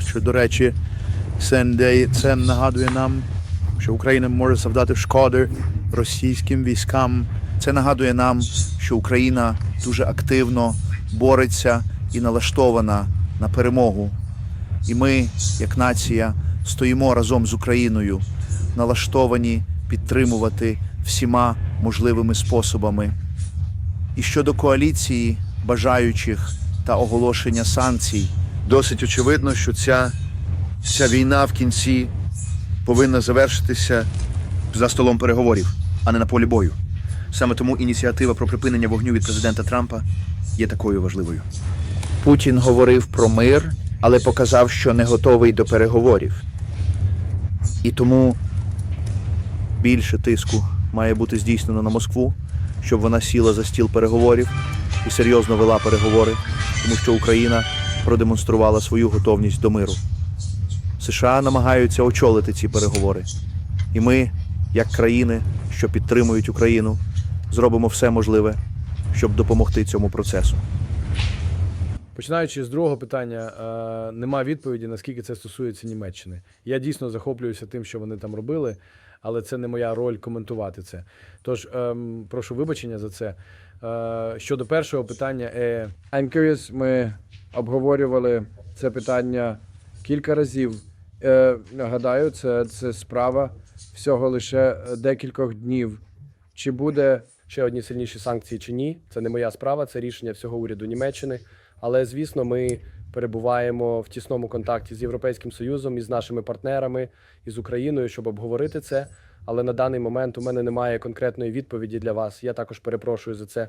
Що, до речі, це, нагадує нам, що Україна може завдати шкоди російським військам. Це нагадує нам, що Україна дуже активно бореться і налаштована на перемогу. І ми, як нація, стоїмо разом з Україною, налаштовані підтримувати всіма можливими способами. І щодо коаліції бажаючих та оголошення санкцій, досить очевидно, що ця, ця війна в кінці повинна завершитися за столом переговорів, а не на полі бою. Саме тому ініціатива про припинення вогню від президента Трампа є такою важливою. Путін говорив про мир, але показав, що не готовий до переговорів. І тому більше тиску має бути здійснено на Москву, щоб вона сіла за стіл переговорів і серйозно вела переговори, тому що Україна продемонструвала свою готовність до миру. США намагаються очолити ці переговори. І ми, як країни, що підтримують Україну, зробимо все можливе, щоб допомогти цьому процесу. Починаючи з другого питання, е, нема відповіді, наскільки це стосується Німеччини. Я дійсно захоплююся тим, що вони там робили, але це не моя роль коментувати це. Тож ем, прошу вибачення за це. Е, щодо першого питання, е, I'm curious, ми обговорювали це питання кілька разів. Е, нагадаю, це, це справа всього лише декількох днів. Чи буде ще одні сильніші санкції чи ні, це не моя справа, це рішення всього уряду Німеччини. Але звісно, ми перебуваємо в тісному контакті з Європейським Союзом і з нашими партнерами і з Україною, щоб обговорити це. Але на даний момент у мене немає конкретної відповіді для вас. Я також перепрошую за це.